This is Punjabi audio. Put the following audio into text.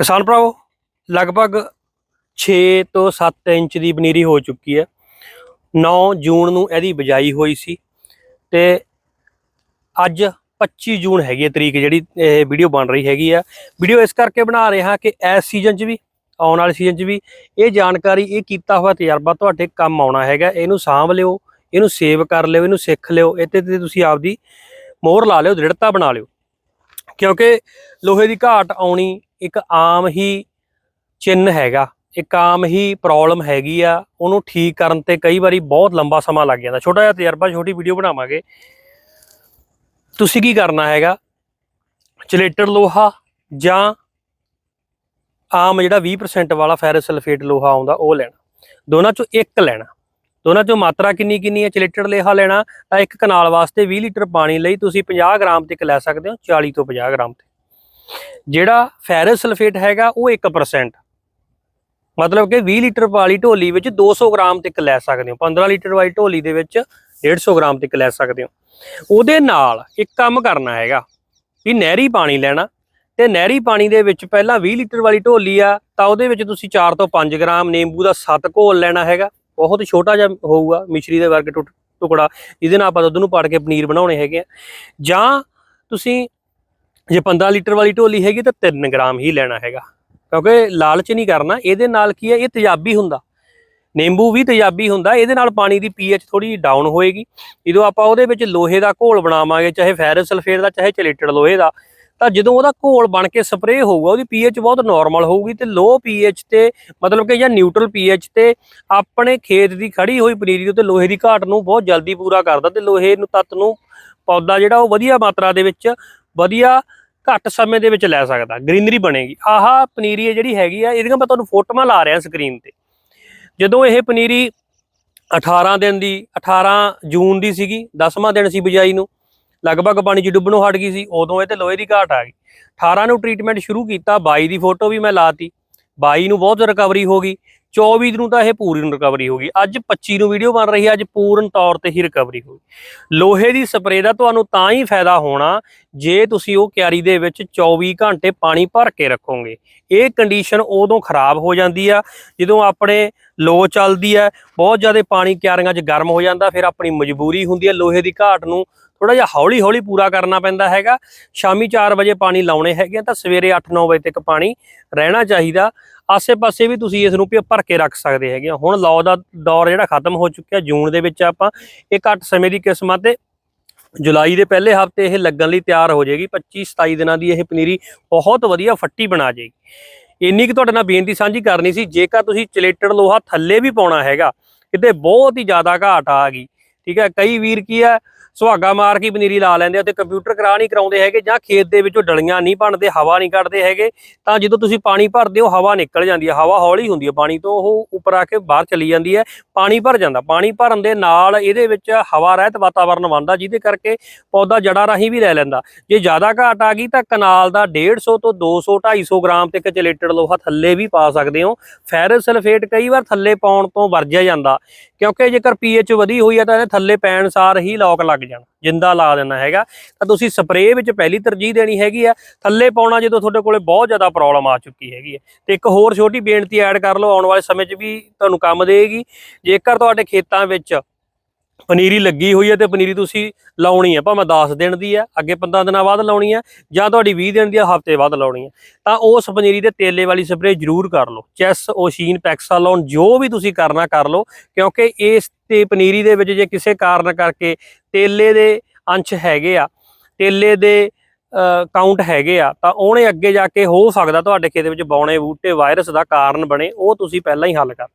ਕਿਸਾਨ ਭਰਾਵੋ, ਲਗਭਗ 6 ਤੋਂ 7 ਇੰਚ ਦੀ ਪਨੀਰੀ ਹੋ ਚੁੱਕੀ ਹੈ। 9 ਜੂਨ ਨੂੰ ਇਹਦੀ ਬਿਜਾਈ ਹੋਈ ਸੀ ਤੇ ਅੱਜ 25 ਜੂਨ ਹੈਗੀ ਹੈ ਤਰੀਕ ਜਿਹੜੀ ਇਹ ਵੀਡੀਓ ਬਣ ਰਹੀ ਹੈਗੀ ਆ ਵੀਡੀਓ ਇਸ ਕਰਕੇ ਬਣਾ ਰਿਹਾ ਕਿ ਇਸ ਸੀਜ਼ਨ 'ਚ ਵੀ, ਆਉਣ ਵਾਲੇ ਸੀਜ਼ਨ 'ਚ ਵੀ ਇਹ ਜਾਣਕਾਰੀ, ਇਹ ਕੀਤਾ ਹੋਇਆ ਤਜਰਬਾ ਤੁਹਾਡੇ ਕੰਮ ਆਉਣਾ ਹੈਗਾ। ਇਹਨੂੰ ਸਾਂਭ ਲਿਓ, ਇਹਨੂੰ ਸੇਵ ਕਰ ਲਿਓ, ਇਹਨੂੰ ਸਿੱਖ ਲਿਓ ਇੱਥੇ ਤੇ ਤੁਸੀਂ ਆਪਦੀ ਮੋਹਰ ਲਾ ਲਿਓ, ਦ੍ਰਿੜਤਾ ਬਣਾ ਲਿਓ। ਕਿਉਂਕਿ ਲੋਹੇ ਦੀ ਘਾਟ ਆਉਣੀ ਇੱਕ ਆਮ ਹੀ ਚਿੰਨ ਹੈਗਾ, ਇੱਕ ਆਮ ਹੀ ਪ੍ਰੋਬਲਮ ਹੈਗੀ ਆ, ਉਹਨੂੰ ਠੀਕ ਕਰਨ ਤੇ ਕਈ ਵਾਰੀ ਬਹੁਤ ਲੰਬਾ ਸਮਾਂ ਲੱਗ ਜਾਂਦਾ। ਛੋਟਾ ਜਿਹਾ ਤਜਰਬਾ, ਛੋਟੀ ਵੀਡੀਓ ਬਣਾਵਾਂਗੇ। ਤੁਸੀਂ ਕੀ ਕਰਨਾ ਹੈਗਾ? ਚਲੇਟਰ ਲੋਹਾ ਜਾਂ ਆਮ ਜਿਹੜਾ 20% ਵਾਲਾ ਫੈਰਸ ਸਲਫੇਟ ਲੋਹਾ ਆਉਂਦਾ, ਉਹ ਲੈਣਾ। ਦੋਨਾਂ ਚੋਂ ਇੱਕ ਲੈਣਾ। ਦੋਨਾਂ ਚੋਂ ਮਾਤਰਾ ਕਿੰਨੀ ਕਿੰਨੀ ਹੈ? ਚਲੇਟਰ ਲੋਹਾ ਲੈਣਾ ਤਾਂ ਇੱਕ ਕਨਾਲ ਵਾਸਤੇ 20 ਲੀਟਰ ਪਾਣੀ ਲਈ ਤੁਸੀਂ 50 ਗ੍ਰਾਮ ਤੱਕ ਲੈ ਸਕਦੇ ਹੋ 40 ਤੋਂ 50 ਗ੍ਰਾਮ ਤੇ ਜਿਹੜਾ ਫੈਰਸ ਸਲਫੇਟ ਹੈਗਾ ਉਹ 1% ਮਤਲਬ ਕਿ 20 ਲੀਟਰ ਵਾਲੀ ਢੋਲੀ ਵਿੱਚ 200 ਗ੍ਰਾਮ ਤੱਕ ਲੈ ਸਕਦੇ ਹੋ। 15 ਲੀਟਰ ਵਾਲੀ ਢੋਲੀ ਦੇ ਵਿੱਚ 150 ਗ੍ਰਾਮ ਤੱਕ ਲੈ ਸਕਦੇ ਹੋ। ਉਹਦੇ ਨਾਲ ਇੱਕ ਕੰਮ ਕਰਨਾ ਹੈਗਾ ਵੀ ਨਹਿਰੀ ਪਾਣੀ ਲੈਣਾ। ਤੇ ਨਹਿਰੀ ਪਾਣੀ ਦੇ ਵਿੱਚ ਪਹਿਲਾਂ 20 ਲੀਟਰ ਵਾਲੀ ਢੋਲੀ ਆ, ਤਾਂ ਉਹਦੇ ਵਿੱਚ ਤੁਸੀਂ 4 ਤੋਂ 5 ਗ੍ਰਾਮ ਨਿੰਬੂ ਦਾ 7 ਘੋਲ ਲੈਣਾ ਹੈਗਾ। ਬਹੁਤ ਛੋਟਾ ਜਿਹਾ ਹੋਊਗਾ, ਮਿਸ਼ਰੀ ਦੇ ਵਰਗੇ ਟੁੱਟ- ਟੁਕੜਾ। ਜਿਹਦੇ ਨਾਲ ਆਪਾਂ ਦੁੱਧ ਨੂੰ ਪਾੜ ਕੇ ਪਨੀਰ ਬਣਾਉਣੇ ਹੈਗੇ ਆ। ਜਾਂ ਤੁਸੀਂ ਜੇ 15 ਲੀਟਰ ਵਾਲੀ ਢੋਲੀ ਹੈਗੀ ਤਾਂ 3 ਗ੍ਰਾਮ ਹੀ ਲੈਣਾ ਹੈਗਾ। ਕਿਉਂਕਿ ਲਾਲਚ ਨਹੀਂ ਕਰਨਾ, ਇਹਦੇ ਨਾਲ ਕੀ ਹੈ, ਇਹ ਤੇਜ਼ਾਬੀ ਹੁੰਦਾ। ਨਿੰਬੂ ਵੀ ਤੇਜ਼ਾਬੀ ਹੁੰਦਾ, ਇਹਦੇ ਨਾਲ ਪਾਣੀ ਦੀ ਪੀਐਚ ਥੋੜੀ ਡਾਊਨ ਹੋਏਗੀ। ਜਦੋਂ ਆਪਾਂ ਉਹਦੇ ਵਿੱਚ ਲੋਹੇ ਦਾ ਘੋਲ ਬਣਾਵਾਂਗੇ, ਚਾਹੇ ਫੈਰਸ ਸਲਫੇਟ ਦਾ, ਚਾਹੇ ਚਲੇਟਡ ਲੋਹੇ ਦਾ, ਤਾਂ ਜਦੋਂ ਉਹਦਾ ਘੋਲ ਬਣ ਕੇ ਸਪਰੇਅ ਹੋਊਗਾ, ਉਹਦੀ ਪੀਐਚ ਬਹੁਤ ਨਾਰਮਲ ਹੋਊਗੀ ਤੇ ਲੋ ਪੀਐਚ ਤੇ ਮਤਲਬ ਕਿ ਜਾਂ ਨਿਊਟਰਲ ਪੀਐਚ ਤੇ ਆਪਣੇ ਖੇਤ ਦੀ ਖੜੀ ਹੋਈ ਪਨੀਰੀ ਉੱਤੇ ਲੋਹੇ ਦੀ ਘਾਟ ਨੂੰ ਬਹੁਤ ਜਲਦੀ ਪੂਰਾ ਕਰਦਾ ਤੇ ਲੋਹੇ ਨੂੰ, ਤੱਤ ਨੂੰ, ਪੌਦਾ ਜਿਹੜਾ ਉਹ ਵਧੀਆ ਮਾਤਰਾ ਦੇ ਵਿੱਚ ਵਧੀਆ ਘੱਟ ਸਮੇਂ ਦੇ ਵਿੱਚ ਲੈ ਸਕਦਾ, ਗ੍ਰੀਨਰੀ ਬਣੇਗੀ। ਆਹ ਪਨੀਰੀ ਹੈ ਜਿਹੜੀ ਹੈਗੀ ਆ, ਇਹਦੀਆਂ ਮੈਂ ਤੁਹਾਨੂੰ ਫੋਟੋਆਂ ਲਾ ਰਿਹਾ ਸਕਰੀਨ ਤੇ। ਜਦੋਂ ਇਹ ਪਨੀਰੀ 18 ਦਿਨ ਦੀ 18 ਜੂਨ ਦੀ ਸੀਗੀ 10ਵਾਂ ਦਿਨ ਸੀ ਬਿਜਾਈ ਨੂੰ, ਲਗਭਗ ਪਾਣੀ 'ਚ ਡੁੱਬਣੋਂ ਹਟ ਗਈ ਸੀ, ਉਦੋਂ ਇਹ ਤੇ ਲੋਹੇ ਦੀ ਘਾਟ ਆ ਗਈ। 18 ਨੂੰ ਟ੍ਰੀਟਮੈਂਟ ਸ਼ੁਰੂ ਕੀਤਾ 22 ਦੀ ਫੋਟੋ ਵੀ ਮੈਂ ਲਾਤੀ। 22 ਨੂੰ ਬਹੁਤ ਰਿਕਵਰੀ ਹੋ ਗਈ 24 ਨੂੰ ਤਾਂ ਇਹ ਪੂਰੀ ਨੂੰ ਰਿਕਵਰੀ ਹੋ ਗਈ। ਅੱਜ 25 ਨੂੰ ਵੀਡੀਓ ਬਣ ਰਹੀ ਹੈ ਅੱਜ ਪੂਰਨ ਤੌਰ ਤੇ ਹੀ ਰਿਕਵਰੀ ਹੋ ਗਈ। ਲੋਹੇ ਦੀ ਸਪਰੇਅ ਦਾ ਤੁਹਾਨੂੰ ਤਾਂ ਹੀ ਫਾਇਦਾ ਹੋਣਾ ਜੇ ਤੁਸੀਂ ਉਹ ਕਿਆਰੀ ਦੇ ਵਿੱਚ 24 ਘੰਟੇ ਪਾਣੀ ਭਰ ਕੇ ਰੱਖੋਗੇ, ਇਹ ਕੰਡੀਸ਼ਨ ਉਦੋਂ ਖਰਾਬ ਹੋ ਜਾਂਦੀ ਆ, ਜਦੋਂ ਆਪਣੇ ਲੋ ਚੱਲਦੀ ਹੈ ਬਹੁਤ ਜ਼ਿਆਦਾ ਪਾਣੀ ਕਿਆਰੀਆਂ 'ਚ ਗਰਮ ਹੋ ਜਾਂਦਾ, ਫਿਰ ਆਪਣੀ ਮਜਬੂਰੀ ਹੁੰਦੀ ਹੈ ਲੋਹੇ ਦੀ ਘਾਟ ਨੂੰ ਥੋੜਾ ਜਿਹਾ ਹੌਲੀ ਹੌਲੀ ਪੂਰਾ ਕਰਨਾ ਪੈਂਦਾ ਹੈਗਾ। ਸ਼ਾਮੀ 4 ਵਜੇ ਪਾਣੀ ਲਾਉਣੇ ਹੈਗੇ ਆ, ਤਾਂ ਸਵੇਰੇ 8-9 ਵਜੇ ਤੱਕ ਪਾਣੀ ਰਹਿਣਾ ਚਾਹੀਦਾ। ਆਸੇ-ਪਾਸੇ ਵੀ ਤੁਸੀਂ ਇਸ ਨੂੰ ਭਿ- ਭਰ ਕੇ ਰੱਖ ਸਕਦੇ ਹੈਗੇ ਆ। ਹੁਣ ਲੌ ਦਾ ਦੌਰ ਜਿਹੜਾ ਖਤਮ ਹੋ ਚੁੱਕਿਆ ਜੂਨ ਦੇ ਵਿੱਚ ਆਪਾਂ ਇਹ ਘੱਟ ਸਮੇਂ ਦੀ ਕਿਸਮਾਂ ਤੇ ਜੁਲਾਈ ਦੇ ਪਹਿਲੇ ਹਫ਼ਤੇ ਇਹ ਲੱਗਣ ਲਈ ਤਿਆਰ ਹੋ ਜਾਏਗੀ। 25-27 ਦਿਨਾਂ ਦੀ ਇਹ ਪਨੀਰੀ ਬਹੁਤ ਵਧੀਆ ਫੱਟੀ ਬਣਾ ਜਾਏਗੀ। ਇੰਨੀ ਕਿ ਤੁਹਾਡੇ ਨਾਲ ਬੇਨਤੀ ਸਾਂਝੀ ਕਰਨੀ ਸੀ, ਜੇਕਰ ਤੁਸੀਂ ਚਲੇਟਡ ਲੋਹਾ ਥੱਲੇ ਵੀ ਪਾਉਣਾ ਹੈਗਾ, ਕਿਤੇ ਬਹੁਤ ਹੀ ਜ਼ਿਆਦਾ ਘਾਟ ਆ ਗਈ। ਠੀਕ ਹੈ, ਕਈ ਵੀਰ ਕੀ ਹੈ ਸੁਹਾਗਾ ਮਾਰ ਕੇ ਪਨੀਰੀ ਲਾ ਲੈਂਦੇ ਆ ਤੇ ਕੰਪਿਊਟਰ ਕਰਾ ਨਹੀਂ ਕਰਾਉਂਦੇ ਹੈਗੇ ਜਾਂ ਖੇਤ ਦੇ ਵਿੱਚੋਂ ਡਲੀਆਂ ਨਹੀਂ ਬਣਦੇ, ਹਵਾ ਨਹੀਂ ਕੱਢਦੇ ਹੈਗੇ, ਤਾਂ ਜਦੋਂ ਤੁਸੀਂ ਪਾਣੀ ਭਰਦੇ ਹੋ, ਹਵਾ ਨਿਕਲ ਜਾਂਦੀ ਹੈ, ਹਵਾ ਹੌਲੀ ਹੁੰਦੀ ਹੈ, ਪਾਣੀ ਤੋਂ ਉਹ ਉੱਪਰ ਆ ਕੇ ਬਾਹਰ ਚਲੀ ਜਾਂਦੀ ਹੈ, ਪਾਣੀ ਭਰ ਜਾਂਦਾ। ਪਾਣੀ ਭਰਨ ਦੇ ਨਾਲ ਇਹਦੇ ਵਿੱਚ ਹਵਾ ਰਹਿਤ ਵਾਤਾਵਰਨ ਬਣਦਾ, ਜਿਹਦੇ ਕਰਕੇ ਪੌਦਾ ਜੜਾਂ ਰਾਹੀਂ ਵੀ ਲੈ ਲੈਂਦਾ। ਜੇ ਜ਼ਿਆਦਾ ਘਾਟ ਆ ਗਈ ਤਾਂ ਕਨਾਲ ਦਾ 150 ਤੋਂ 200 250 ਗ੍ਰਾਮ ਤੱਕ ਚਲੇਟਡ ਲੋਹਾ ਥੱਲੇ ਵੀ ਪਾ ਸਕਦੇ ਹੋ। ਫੈਰਸ ਸਲਫੇਟ ਕਈ ਵਾਰ ਥੱਲੇ ਪਾਉਣ ਤੋਂ ਵਰਜਿਆ ਜਾਂਦਾ, ਕਿਉਂਕਿ ਜੇਕਰ ਪੀਐਚ ਵਧੀ ਹੋਈ ਹੈ ਤਾਂ ਇਹਦੇ ਥੱਲੇ ਪੈਣ ਸਾਰ ਹੀ ਲੋਕ ਲੱਗ ਜਾਣਾ, ਜਿੰਦਾ ਲਾ ਦੇਣਾ ਹੈਗਾ। ਤਾਂ ਤੁਸੀਂ ਸਪਰੇਅ ਵਿੱਚ ਪਹਿਲੀ ਤਰਜੀਹ ਦੇਣੀ ਹੈਗੀ ਆ। ਥੱਲੇ ਪਾਉਣਾ ਜਦੋਂ ਤੁਹਾਡੇ ਕੋਲੇ ਬਹੁਤ ਜ਼ਿਆਦਾ ਪ੍ਰੋਬਲਮ ਆ ਚੁੱਕੀ ਹੈਗੀ ਹੈ ਤੇ ਇੱਕ ਹੋਰ ਛੋਟੀ ਬੇਨਤੀ ਐਡ ਕਰ ਲਓ, ਆਉਣ ਵਾਲੇ ਸਮੇਂ 'ਚ ਵੀ ਤੁਹਾਨੂੰ ਕੰਮ ਦੇਗੀ। ਜੇਕਰ ਤੁਹਾਡੇ ਖੇਤਾਂ ਵਿੱਚ ਪਨੀਰੀ ਲੱਗੀ ਹੋਈ ਹੈ ਤੇ ਪਨੀਰੀ ਤੁਸੀਂ ਲਾਉਣੀ ਹੈ ਭਾਵੇਂ 10 ਦਿਨ ਦੀ ਹੈ ਅੱਗੇ 15 ਦਿਨਾਂ ਬਾਅਦ ਲਾਉਣੀ ਹੈ ਜਾਂ ਤੁਹਾਡੀ 20 ਦਿਨ ਦੀ ਹਫ਼ਤੇ ਬਾਅਦ ਲਾਉਣੀ ਹੈ ਤਾਂ ਉਸ ਪਨੀਰੀ ਦੇ ਤੇਲੇ ਵਾਲੀ ਸਪਰੇਅ ਜ਼ਰੂਰ ਕਰ ਲਓ। ਚੈਸ, ਓਸ਼ੀਨ, ਪੈਕਸਾਲੋਨ, ਜੋ ਵੀ ਤੁਸੀਂ ਕਰਨਾ ਕਰ ਲਓ, ਕਿਉਂਕਿ ਇਸ ਤੇ ਪਨੀਰੀ ਦੇ ਵਿੱਚ ਜੇ ਕਿਸੇ ਕਾਰਨ ਕਰਕੇ ਤੇਲੇ ਦੇ ਅੰਸ਼ ਹੈਗੇ ਆ, ਤੇਲੇ ਦੇ ਕਾਊਂਟ ਹੈਗੇ ਆ, ਤਾਂ ਉਹਨੇ ਅੱਗੇ ਜਾ ਕੇ ਹੋ ਸਕਦਾ ਤੁਹਾਡੇ ਖੇਤ ਵਿੱਚ ਬੌਣੇ ਬੂਟੇ, ਵਾਇਰਸ ਦਾ ਕਾਰਨ ਬਣੇ, ਉਹ ਤੁਸੀਂ ਪਹਿਲਾਂ ਹੀ ਹੱਲ ਕਰ